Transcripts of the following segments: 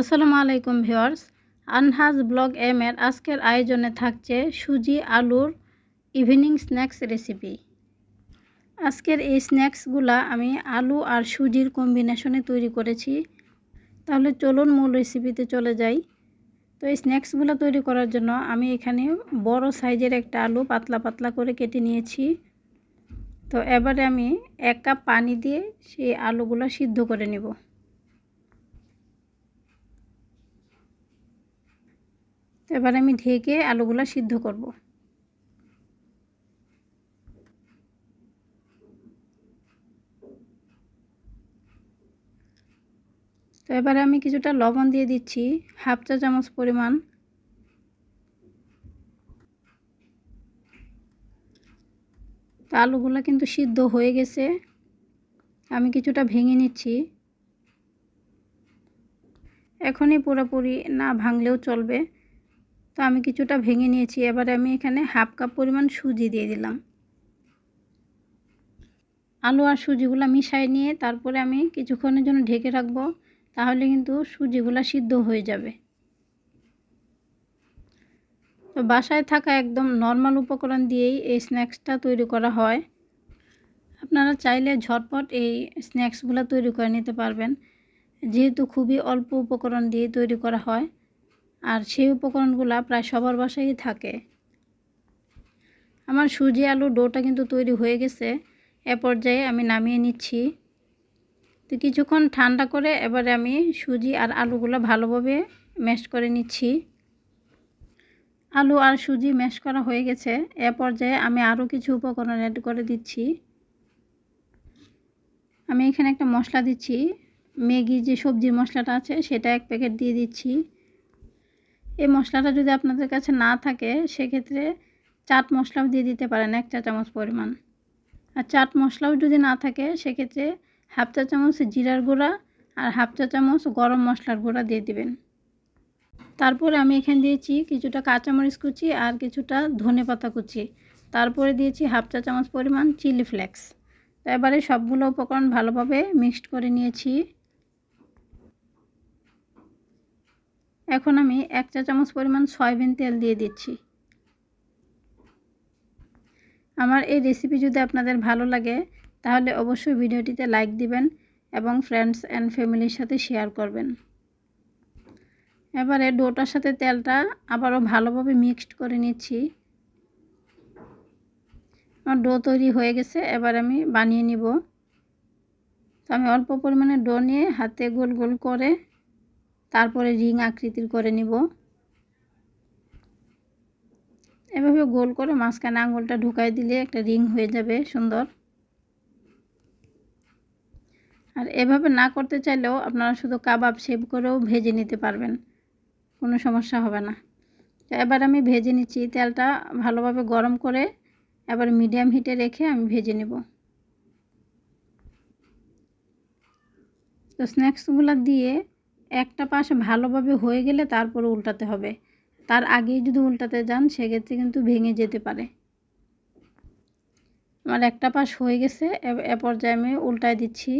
আসসালামু আলাইকুম viewers আনহাজ blog M এর আজকের আয়োজনে থাকছে সুজি আলুর ইভিনিং স্ন্যাক্স রেসিপি। আজকের এই স্ন্যাক্সগুলা আমি আলু আর সুজির কম্বিনেশনে তৈরি করেছি। তাহলে চলুন মূল রেসিপিতে চলে যাই। তো এই স্ন্যাক্সগুলো তৈরি করার জন্য আমি এখানে বড় সাইজের একটা আলু পাতলা পাতলা করে কেটে নিয়েছি। তো এবারে আমি এক কাপ পানি দিয়ে সেই আলুগুলো সিদ্ধ করে নেব। এবার আমি ঢেকে আলুগুলো সিদ্ধ করব। তো এবারে আমি কিছুটা লবণ দিয়ে দিচ্ছি, হাফ চা চামচ পরিমাণ। তো আলুগুলো কিন্তু সিদ্ধ হয়ে গেছে। আমি কিছুটা ভেঙে নিচ্ছি। এখনই পুরোপুরি না ভাঙলেও চলবে। তো আমি কিছুটা ভেঙে নিয়েছি। এবারে আমি এখানে হাফ কাপ পরিমাণ সুজি দিয়ে দিলাম। আলু আর সুজিগুলো মিশাই নিয়ে তারপরে আমি কিছুক্ষণের জন্য ঢেকে রাখব, তাহলে কিন্তু সুজিগুলো সিদ্ধ হয়ে যাবে। তো বাসায় থাকা একদম নর্মাল উপকরণ দিয়েই এই স্ন্যাক্সটা তৈরি করা হয়। আপনারা চাইলে ঝটপট এই স্ন্যাক্সগুলো তৈরি করে নিতে পারবেন। যেহেতু খুবই অল্প উপকরণ দিয়ে তৈরি করা হয় আর সেই উপকরণগুলো প্রায় সবার বাসায় থাকে। আমার সুজি আলু ডোটা কিন্তু তৈরি হয়ে গেছে। এ পর্যায়ে আমি নামিয়ে নিচ্ছি। তো কিছুক্ষণ ঠান্ডা করে এবারে আমি সুজি আর আলুগুলো ভালোভাবে ম্যাশ করে নিচ্ছি। আলু আর সুজি ম্যাশ করা হয়ে গেছে। এ পর্যায়ে আমি আরও কিছু উপকরণ অ্যাড করে দিচ্ছি। আমি এখানে একটা মশলা দিচ্ছি। ম্যাগি যে সবজির মশলাটা আছে সেটা এক প্যাকেট দিয়ে দিচ্ছি। এই মশলাটা যদি আপনাদের কাছে না থাকে, সেক্ষেত্রে চাট মশলাও দিয়ে দিতে পারেন এক চা চামচ পরিমাণ। আর চাট মশলাও যদি না থাকে, সেক্ষেত্রে হাফ চা চামচ জিরার গুঁড়া আর হাফ চা চামচ গরম মশলার গুঁড়া দিয়ে দিবেন। তারপরে আমি এখানে দিয়েছি কিছুটা কাঁচামরিচ কুচি আর কিছুটা ধনে পাতা কুচি। তারপরে দিয়েছি হাফ চা চামচ পরিমাণ চিলি ফ্লেক্স। এবারে সবগুলো উপকরণ ভালোভাবে মিক্সড করে নিয়েছি। এখন আমি এক চা চামচ পরিমাণ সয়াবিন তেল দিয়ে দিচ্ছি। আমার এই রেসিপি যদি আপনাদের ভালো লাগে, তাহলে অবশ্যই ভিডিওটিতে লাইক দিবেন এবং ফ্রেন্ডস অ্যান্ড ফ্যামিলির সাথে শেয়ার করবেন। এবারে ডোটার সাথে তেলটা আবারও ভালোভাবে মিক্সড করে নিচ্ছি। আমার ডো তৈরি হয়ে গেছে, এবার আমি বানিয়ে নিব। তো আমি অল্প পরিমাণে ডো নিয়ে হাতে গোল গোল করে তারপরে রিং আকৃতির করে নিব। এভাবে গোল করে মাঝখানে আঙুলটা ঢুকাই দিলে একটা রিং হয়ে যাবে সুন্দর। আর এভাবে না করতে চাইলেও আপনারা শুধু কাবাব শেপ করেও ভেজে নিতে পারবেন, কোনো সমস্যা হবে না। তো এবার আমি ভেজে নিচ্ছি, তেলটা ভালোভাবে গরম করে এবার মিডিয়াম হিটে রেখে আমি ভেজে নেব। তো স্ন্যাক্সগুলো দিয়ে একটা পাশ ভালোভাবে হয়ে গেলে তারপরে উল্টাতে হবে। তার আগেই যদি উল্টাতে যান, সেক্ষেত্রে কিন্তু ভেঙে যেতে পারে। আমার একটা পাশ হয়ে গেছে এ পর্যায়ে আমি উল্টায় দিচ্ছি।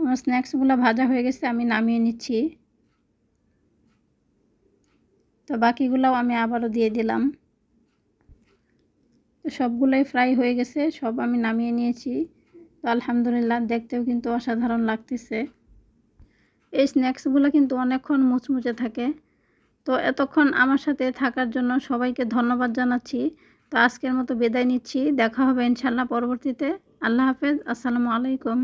আমার স্ন্যাক্সগুলো ভাজা হয়ে গেছে, আমি নামিয়ে নিচ্ছি। তো বাকিগুলোও আমি আবারও দিয়ে দিলাম। তো সবগুলোই ফ্রাই হয়ে গেছে, সব আমি নামিয়ে নিয়েছি। তো আলহামদুলিল্লাহ, দেখতেও কিন্তু অসাধারণ লাগতেছে। এই স্ন্যাক্সগুলো কিন্তু অনেকক্ষণ মুচমুচে থাকে। তো এতক্ষণ আমার সাথে থাকার জন্য সবাইকে ধন্যবাদ জানাচ্ছি। তো আজকের মতো বিদায় নিচ্ছি। দেখা হবে ইনশাল্লাহ পরবর্তীতে। আল্লাহ হাফেজ। আসসালামু আলাইকুম।